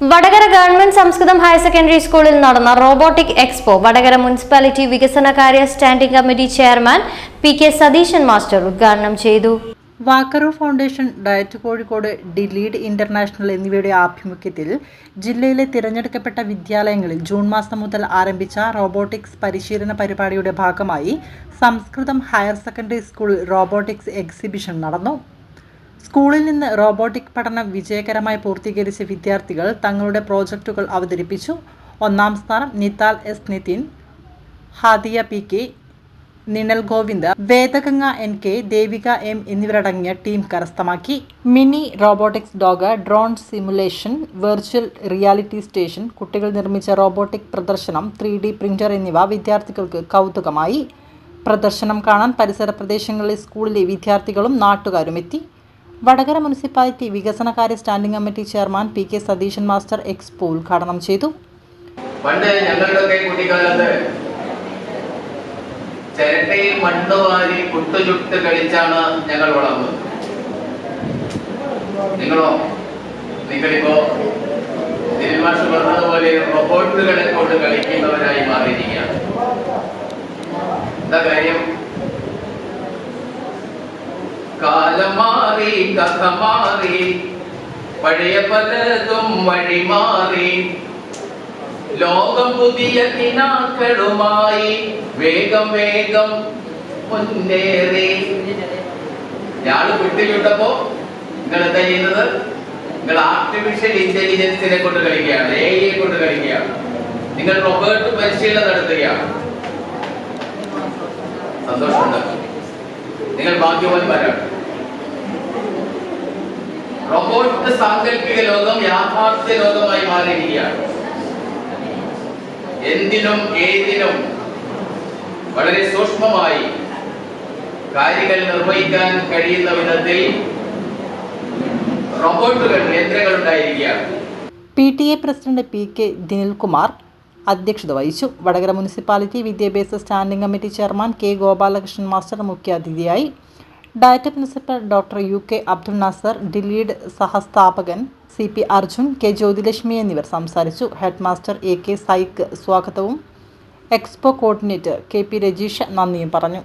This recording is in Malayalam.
Vadakara government Samskritham higher secondary സ്കൂളിൽ നടന്ന റോബോട്ടിക് എക്സ്പോ വടകര മുനിസിപ്പാലിറ്റി വികസനകാര്യ standing committee chairman P K Satheesan master ഉദ്ഘാടനം ചെയ്തു. വാക്കറോ ഫൗണ്ടേഷൻ ഡയറ്റ് കോഴിക്കോട് ഡിലീഡ് ഇന്റർനാഷണൽ എന്നിവയുടെ ആഭിമുഖ്യത്തിൽ ജില്ലയിലെ തിരഞ്ഞെടുക്കപ്പെട്ട വിദ്യാലയങ്ങളിൽ ജൂൺ മാസം മുതൽ ആരംഭിച്ച റോബോട്ടിക്സ് പരിശീലന പരിപാടിയുടെ ഭാഗമായി സംസ്കൃതം ഹയർ സെക്കൻഡറി സ്കൂളിൽ റോബോട്ടിക്സ് എക്സിബിഷൻ നടന്നു. സ്കൂളിൽ നിന്ന് റോബോട്ടിക് പഠനം വിജയകരമായി പൂർത്തീകരിച്ച വിദ്യാർത്ഥികൾ തങ്ങളുടെ പ്രോജക്റ്റുകൾ അവതരിപ്പിച്ചു. ഒന്നാം സ്ഥാനം Nithal S. Nithin Hadiya P. K. Ninal Govind Vedaganga N. K. Devika M. എന്നിവരടങ്ങിയ ടീം കരസ്ഥമാക്കി. Mini robotics dog drone simulation virtual reality station കുട്ടികൾ നിർമ്മിച്ച റോബോട്ടിക് പ്രദർശനം ത്രീ ഡി പ്രിന്റർ എന്നിവ വിദ്യാർത്ഥികൾക്ക് കൗതുകമായി. പ്രദർശനം കാണാൻ പരിസര പ്രദേശങ്ങളിലെ സ്കൂളിലെ വിദ്യാർത്ഥികളും നാട്ടുകാരും എത്തി വടകര മുനിസിപ്പാലിറ്റി വികസനകാര്യ standing committee chairman P K Satheesan master expo ഉദ്ഘാടനം ചെയ്തു. പണ്ട് ഞങ്ങളുടെയൊക്കെ കുട്ടിക്കാലത്ത് ചിരട്ടയിൽ മണ്ണ് വാരി കുട്ടുചുട്ട് കളിച്ചാണ് ഞങ്ങൾ വളർന്നത്. നിങ്ങളോ? നിങ്ങളിപ്പോ ദിൽമാഷ് പറഞ്ഞതുപോലെ റോബോട്ടുകളെ കൊണ്ട് കളിക്കുന്നവരായി മാറിയിരിക്കുകയാണ്. എന്താ കാര്യം? കാലം മാറി കഥ മാറി പഴയ പലതും വഴി മാറി ലോകം പുതിയ കിനാക്കളുമായി വേഗം വേഗം മുന്നേറി. ഞാൾ വിട്ടുചുട്ടപ്പോ നിങ്ങൾ എന്താ ചെയ്യുന്നത്? നിങ്ങൾ ആർട്ടിഫിഷ്യൽ ഇന്റലിജൻസിനെ കൊണ്ട് കളിക്കുകയാണ് എ ഐയെ കൊണ്ട് കളിക്കുകയാണ്. നിങ്ങൾ റോബോട്ട് പരിശീലനം നടത്തുകയാണ്. സന്തോഷമുണ്ട്. നിങ്ങൾ ഭാഗ്യവാന്മാരാണ്. റോബോട്ട് സാങ്കല്പിക ലോകം യാഥാർത്ഥ്യ ലോകമായി മാറിയിരിക്കുകയാണ്. എന്തിനും ഏതിനും വളരെ സൂക്ഷ്മമായി കാര്യങ്ങൾ നിർവഹിക്കാൻ കഴിയുന്ന വിധത്തിൽ റോബോട്ടുകൾ യന്ത്രങ്ങൾ ഉണ്ടായിരിക്കുകയാണ് P T A president P K Dinilkumar അധ്യക്ഷത വഹിച്ചു. വടകര മുനിസിപ്പാലിറ്റി വിദ്യാഭ്യാസ standing committee chairman K Gopalakrishnan master മുഖ്യാതിഥിയായി. DIET principal doctor U K Abdul Nasar ഡിലീഡ് സഹസ്ഥാപകൻ C P Arjun K Jyothilakshmi എന്നിവർ സംസാരിച്ചു. Head master A K Saik സ്വാഗതവും. Expo coordinator K P Rajeesh നന്ദിയും പറഞ്ഞു.